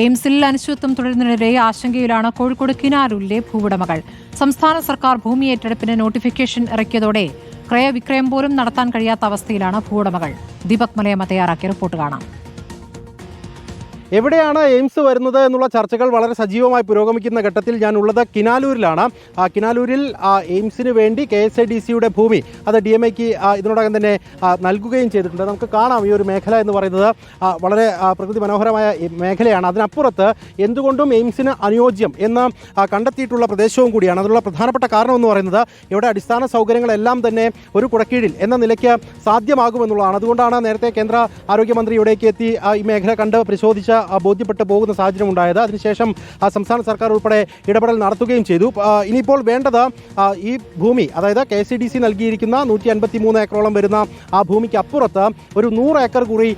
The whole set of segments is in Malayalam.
എയിംസിൽ അനിശ്ചിതത്വം തുടരുന്നതിനിടെ ആശങ്കയിലാണ് കോഴിക്കോട് കിനാരൂരിലെ ഭൂവുടമകൾ. സംസ്ഥാന സർക്കാർ ഭൂമി ഏറ്റെടുപ്പിന് നോട്ടിഫിക്കേഷൻ ഇറക്കിയതോടെ ക്രയവിക്രയം പോലും നടത്താൻ കഴിയാത്ത അവസ്ഥയിലാണ് ഭൂവുടമകൾ. ദീപക് മലയമ്മ തയ്യാറാക്കിയ റിപ്പോർട്ട് കാണാം. എവിടെയാണ് എയിംസ് വരുന്നത് എന്നുള്ള ചർച്ചകൾ വളരെ സജീവമായി പുരോഗമിക്കുന്ന ഘട്ടത്തിൽ ഞാൻ ഉള്ളത് കിനാലൂരിലാണ് കിനാലൂരിൽ എയിംസിന് വേണ്ടി കെ എസ് ഐ ഡി സിയുടെ ഭൂമി അത് ഡി എം ഐക്ക് ഇതിനോടകം തന്നെ നൽകുകയും ചെയ്തിട്ടുണ്ട്. നമുക്ക് കാണാം ഈ ഒരു മേഖല എന്ന് പറയുന്നത്. വളരെ പ്രകൃതി മനോഹരമായ മേഖലയാണ്. അതിനപ്പുറത്ത് എന്തുകൊണ്ടും എയിംസിന് അനുയോജ്യം എന്ന് കണ്ടെത്തിയിട്ടുള്ള പ്രദേശവും കൂടിയാണ്. അതിനുള്ള പ്രധാനപ്പെട്ട കാരണം എന്ന് പറയുന്നത് ഇവിടെ അടിസ്ഥാന സൗകര്യങ്ങളെല്ലാം തന്നെ ഒരു കുടക്കീഴിൽ എന്ന നിലയ്ക്ക് സാധ്യമാകുമെന്നുള്ളതാണ്. അതുകൊണ്ടാണ് നേരത്തെ കേന്ദ്ര ആരോഗ്യമന്ത്രി ഇവിടേക്ക് എത്തി ഈ മേഖല കണ്ട് പരിശോധിച്ച് ബോധ്യപ്പെട്ട് പോകുന്ന സാഹചര്യം ഉണ്ടായത്. അതിനുശേഷം സംസ്ഥാന സർക്കാർ ഉൾപ്പെടെ ഇടപെടൽ നടത്തുകയും ചെയ്തു. ഇനിയിപ്പോൾ വേണ്ടത് ഈ ഭൂമി അതായത് കെ സി ഡി സി നൽകിയിരിക്കുന്ന നൂറ്റി അൻപത്തി മൂന്ന് ഏക്കറോളം വരുന്ന ആ ഭൂമിക്ക് അപ്പുറത്ത് ഒരു നൂറ് ഏക്കർ കൂടി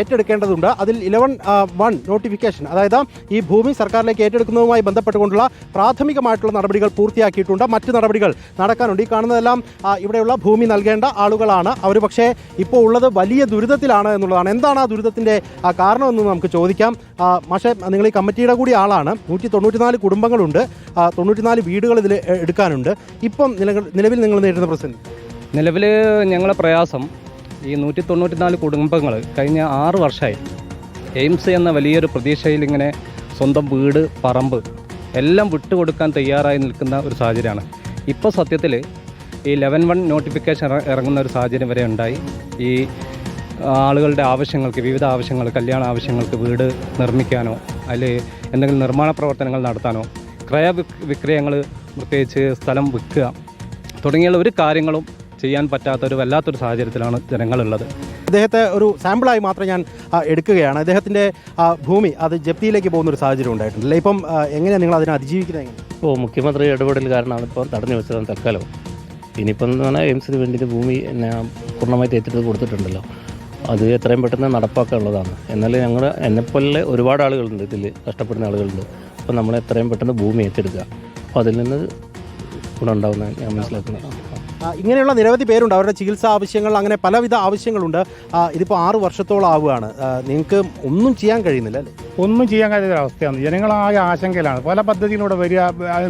ഏറ്റെടുക്കേണ്ടതുണ്ട്. അതിൽ ഇലവൻ വൺ നോട്ടിഫിക്കേഷൻ അതായത് ഈ ഭൂമി സർക്കാരിലേക്ക് ഏറ്റെടുക്കുന്നതുമായി ബന്ധപ്പെട്ടുകൊണ്ടുള്ള പ്രാഥമികമായിട്ടുള്ള നടപടികൾ പൂർത്തിയാക്കിയിട്ടുണ്ട്. മറ്റ് നടപടികൾ നടക്കാനുണ്ട്. ഈ കാണുന്നതെല്ലാം ഇവിടെയുള്ള ഭൂമി നൽകേണ്ട ആളുകളാണ്. അവർ പക്ഷേ ഇപ്പോൾ ഉള്ളത് വലിയ ദുരിതത്തിലാണ് എന്നുള്ളതാണ്. എന്താണ് ആ ദുരിതത്തിന്റെ കാരണമെന്ന് നമുക്ക് ചോദിക്കാം. ആ, പക്ഷേ നിങ്ങൾ ഈ കമ്മിറ്റിയുടെ കൂടി ആളാണ്. നൂറ്റി തൊണ്ണൂറ്റിനാല് കുടുംബങ്ങളുണ്ട് തൊണ്ണൂറ്റിനാല് വീടുകൾ ഇതിൽ എടുക്കാനുണ്ട്. ഇപ്പം നിലവിൽ നിങ്ങൾ നേരിടുന്ന പ്രശ്നം നിലവിൽ ഞങ്ങളെ പ്രയാസം ഈ നൂറ്റി തൊണ്ണൂറ്റിനാല് കുടുംബങ്ങൾ കഴിഞ്ഞ ആറ് വർഷമായി എയിംസ് എന്ന വലിയൊരു പ്രതീക്ഷയിൽ ഇങ്ങനെ സ്വന്തം വീട് പറമ്പ് എല്ലാം വിട്ടുകൊടുക്കാൻ തയ്യാറായി നിൽക്കുന്ന ഒരു സാഹചര്യമാണ്. ഇപ്പോൾ സത്യത്തിൽ ഈ ലെവൻ വൺ നോട്ടിഫിക്കേഷൻ ഇറങ്ങുന്ന ഒരു സാഹചര്യം വരെ ഉണ്ടായി. ഈ ആളുകളുടെ ആവശ്യങ്ങൾക്ക് വിവിധ ആവശ്യങ്ങൾ കല്യാണ ആവശ്യങ്ങൾക്ക് വീട് നിർമ്മിക്കാനോ അല്ലെ? എന്തെങ്കിലും നിർമ്മാണ പ്രവർത്തനങ്ങൾ നടത്താനോ ക്രയ വിക്- വിക്രയങ്ങൾ പ്രത്യേകിച്ച് സ്ഥലം വിൽക്കുക തുടങ്ങിയുള്ള ഒരു കാര്യങ്ങളും ചെയ്യാൻ പറ്റാത്ത ഒരു വല്ലാത്തൊരു സാഹചര്യത്തിലാണ് ജനങ്ങളുള്ളത്. അദ്ദേഹത്തെ ഒരു സാമ്പിളായി മാത്രം ഞാൻ എടുക്കുകയാണ്. അദ്ദേഹത്തിന്റെ ആ, ഭൂമി അത് ജപ്തിയിലേക്ക് പോകുന്ന ഒരു സാഹചര്യം ഉണ്ടായിട്ടുണ്ട്. അല്ലേ ഇപ്പം എങ്ങനെയാണ് നിങ്ങൾ അതിനെ അതിജീവിക്കുന്നത് ഓ ഇപ്പോൾ മുഖ്യമന്ത്രി ഇടപെടൽ കാരണമാണ് ഇപ്പോൾ തടഞ്ഞു വെച്ചത് തൽക്കാലം. ഇനിയിപ്പം എന്ന് പറഞ്ഞാൽ എയിംസിന് വേണ്ടിയിട്ട് ഭൂമി എന്നെ പൂർണമായിട്ട് ഏറ്റെടുത്ത് കൊടുത്തിട്ടുണ്ടല്ലോ. അത് എത്രയും പെട്ടെന്ന് നടപ്പാക്കാനുള്ളതാണ് എന്നാൽ ഞങ്ങൾ എന്നെപ്പോലെ ഒരുപാട് ആളുകളുണ്ട് ഇതിൽ കഷ്ടപ്പെടുന്ന ആളുകളുണ്ട്. അപ്പോൾ നമ്മൾ എത്രയും പെട്ടെന്ന് ഭൂമി ഏറ്റെടുക്കുക. അപ്പോൾ അതിൽ നിന്ന് ഗുണമുണ്ടാവുന്ന ഞാൻ മനസ്സിലാക്കുന്നത്. ആ, ഇങ്ങനെയുള്ള നിരവധി പേരുണ്ട്. അവരുടെ ചികിത്സാ ആവശ്യങ്ങൾ അങ്ങനെ പലവിധ ആവശ്യങ്ങളുണ്ട്. ഇതിപ്പോൾ ആറ് വർഷത്തോളം ആവുകയാണ്. നിങ്ങൾക്ക് ഒന്നും ചെയ്യാൻ കഴിയുന്നില്ല അല്ലേ? ഒന്നും ചെയ്യാൻ കഴിയാത്ത അവസ്ഥയാണ്. ജനങ്ങളാകെ ആശങ്കയിലാണ്. പല പദ്ധതിയിലൂടെ വരിക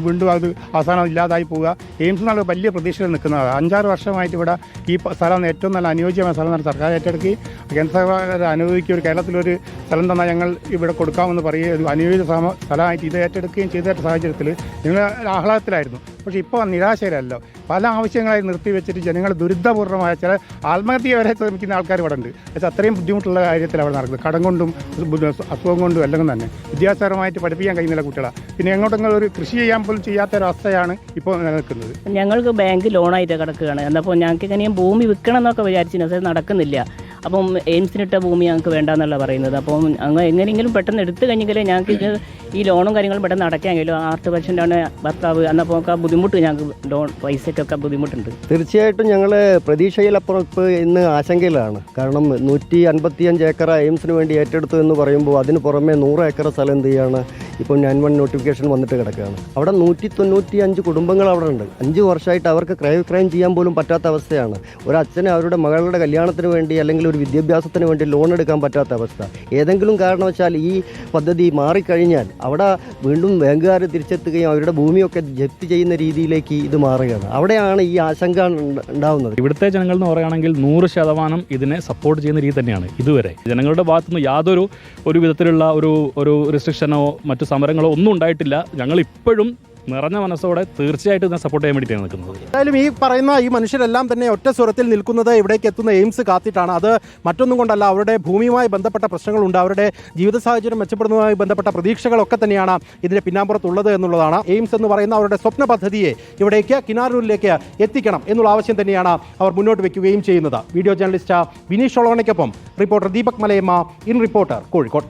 വീണ്ടും അത് അവസാനം ഇല്ലാതായി പോവുക. എയിംസ് എന്നുള്ള വലിയ പ്രതീക്ഷയിൽ നിൽക്കുന്നതാണ്. അഞ്ചാറ് വർഷമായിട്ട് ഇവിടെ ഈ സ്ഥലം ഏറ്റവും നല്ല അനുയോജ്യമായ സ്ഥലം സർക്കാർ ഏറ്റെടുക്കി. കേന്ദ്ര സർക്കാർ അനുവദിക്കുക ഒരു കേരളത്തിലൊരു സ്ഥലം തന്നാൽ ഞങ്ങൾ ഇവിടെ കൊടുക്കാമെന്ന് പറയുകയും അനുയോജ്യ സ്ഥലമായിട്ട് ഇത് ഏറ്റെടുക്കുകയും ചെയ്ത സാഹചര്യത്തിൽ ഞങ്ങൾ ആഹ്ലാദത്തിലായിരുന്നു. പക്ഷേ ഇപ്പോൾ നിരാശയിലല്ലോ. പല ആവശ്യങ്ങളായി നിർത്തിവെച്ചിട്ട് ജനങ്ങൾ ദുരിതപൂർണമായ ചില ആത്മഹത്യ വരെ ശ്രമിക്കുന്ന ആൾക്കാർ ഇവിടെ ഉണ്ട്. പക്ഷേ അത്രയും ബുദ്ധിമുട്ടുള്ള കാര്യത്തിൽ അവിടെ നടക്കുന്നത്. കടം കൊണ്ടും അസുഖം കൊണ്ടും എല്ലാം തന്നെ. വിദ്യാഭ്യാസപരമായിട്ട് പഠിപ്പിക്കാൻ കഴിയുന്നില്ല കുട്ടികളാണ് പിന്നെ എങ്ങോട്ടെങ്കിലും ഒരു കൃഷി ചെയ്യാൻ പോലും ചെയ്യാത്ത ഒരവസ്ഥയാണ് ഇപ്പോൾ നിലനിൽക്കുന്നത്. ഞങ്ങൾക്ക് ബാങ്ക് ലോണായിട്ട് കിടക്കുകയാണ്. എന്നപ്പോൾ ഞങ്ങൾക്ക് ഇങ്ങനെയും ഭൂമി വിൽക്കണം എന്നൊക്കെ വിചാരിച്ചിരുന്നു. നടക്കുന്നില്ല. അപ്പം എയിംസിനിട്ട ഭൂമി ഞങ്ങൾക്ക് വേണ്ടാന്നല്ല പറയുന്നത്. അപ്പം അങ്ങ് എങ്ങനെയെങ്കിലും പെട്ടെന്ന് എടുത്തു കഴിഞ്ഞെങ്കിലേ ഞങ്ങൾക്ക് ഇത് ഈ ലോണും കാര്യങ്ങളും പെട്ടെന്ന് അടയ്ക്കാൻ ആർട്ട് പെർസെന്റാണ് ഭർത്താവ് എന്നപ്പോൾ ഒക്കെ ബുദ്ധിമുട്ട് ഞങ്ങൾക്ക് ലോൺ പൈസയ്ക്കൊക്കെ ബുദ്ധിമുട്ടുണ്ട്. തീർച്ചയായിട്ടും ഞങ്ങൾ പ്രതീക്ഷയിലപ്പുറം ഇപ്പോൾ ഇന്ന് ആശങ്കയിലാണ്. കാരണം നൂറ്റി അൻപത്തിയഞ്ച് ഏക്കർ എയിംസിന് വേണ്ടി ഏറ്റെടുത്തു എന്ന് പറയുമ്പോൾ അതിന് പുറമെ നൂറ് ഏക്കർ സ്ഥലം എന്ത് ചെയ്യാണ്? ഇപ്പോൾ നയൻ വൺ നോട്ടിഫിക്കേഷൻ വന്നിട്ട് കിടക്കുകയാണ്. അവിടെ നൂറ്റി തൊണ്ണൂറ്റി അഞ്ച് കുടുംബങ്ങൾ അവിടെ ഉണ്ട്. അഞ്ച് വർഷമായിട്ട് അവർക്ക് ക്രയവിക്രയം ചെയ്യാൻ പോലും പറ്റാത്ത അവസ്ഥയാണ്. ഒരു അച്ഛനെ അവരുടെ മകളുടെ കല്യാണത്തിന് വേണ്ടി അല്ലെങ്കിൽ ഒരു വിദ്യാഭ്യാസത്തിന് വേണ്ടി ലോൺ എടുക്കാൻ പറ്റാത്ത അവസ്ഥ. ഏതെങ്കിലും കാരണവശാൽ ഈ പദ്ധതി മാറിക്കഴിഞ്ഞാൽ അവിടെ വീണ്ടും ബാങ്കുകാർ തിരിച്ചെത്തുകയും അവരുടെ ഭൂമിയൊക്കെ ജപ്തി ചെയ്യുന്ന രീതിയിലേക്ക് ഇത് മാറുകയാണ്. അവിടെയാണ് ഈ ആശങ്ക ഉണ്ട- ഉണ്ടാവുന്നത്. ഇവിടുത്തെ ജനങ്ങൾ എന്ന് പറയുകയാണെങ്കിൽ നൂറ് ശതമാനം ഇതിനെ സപ്പോർട്ട് ചെയ്യുന്ന രീതി തന്നെയാണ് ഇതുവരെ. ജനങ്ങളുടെ ഭാഗത്തുനിന്ന് യാതൊരു ഒരു വിധത്തിലുള്ള ഒരു ഒരു റെസ്ട്രിക്ഷനോ മറ്റു സമരങ്ങളോ ഒന്നും ഉണ്ടായിട്ടില്ല. ഞങ്ങൾ ഇപ്പോഴും നിറഞ്ഞ മനസ്സോടെ തീർച്ചയായിട്ടും ഇതിനെ സപ്പോർട്ട് ചെയ്യാൻ വേണ്ടിയിട്ടാണ് നിൽക്കുന്നത്. എന്തായാലും ഈ പറയുന്ന ഈ മനുഷ്യരെല്ലാം തന്നെ ഒറ്റ സ്വരത്തിൽ നിൽക്കുന്നത് ഇവിടേക്ക് എത്തുന്ന എയിംസ് കാത്തിട്ടാണ്. അത് മറ്റൊന്നും കൊണ്ടല്ല അവരുടെ ഭൂമിയുമായി ബന്ധപ്പെട്ട പ്രശ്നങ്ങളുണ്ട്. അവരുടെ ജീവിത സാഹചര്യം മെച്ചപ്പെടുന്നതുമായി ബന്ധപ്പെട്ട പ്രതീക്ഷകളൊക്കെ തന്നെയാണ് ഇതിന്റെ പിന്നാമ്പുറത്തുള്ളത് എന്നുള്ളതാണ്. എയിംസ് എന്ന് പറയുന്ന അവരുടെ സ്വപ്ന പദ്ധതിയെ ഇവിടേക്ക് കിനാരൂരിലേക്ക് എത്തിക്കണം എന്നുള്ള ആവശ്യം തന്നെയാണ് അവർ മുന്നോട്ട് വയ്ക്കുകയും ചെയ്യുന്നത്. Video journalist Vineesh ഒളവണയ്ക്കൊപ്പം reporter Deepak Malayamma in reporter Kozhikode.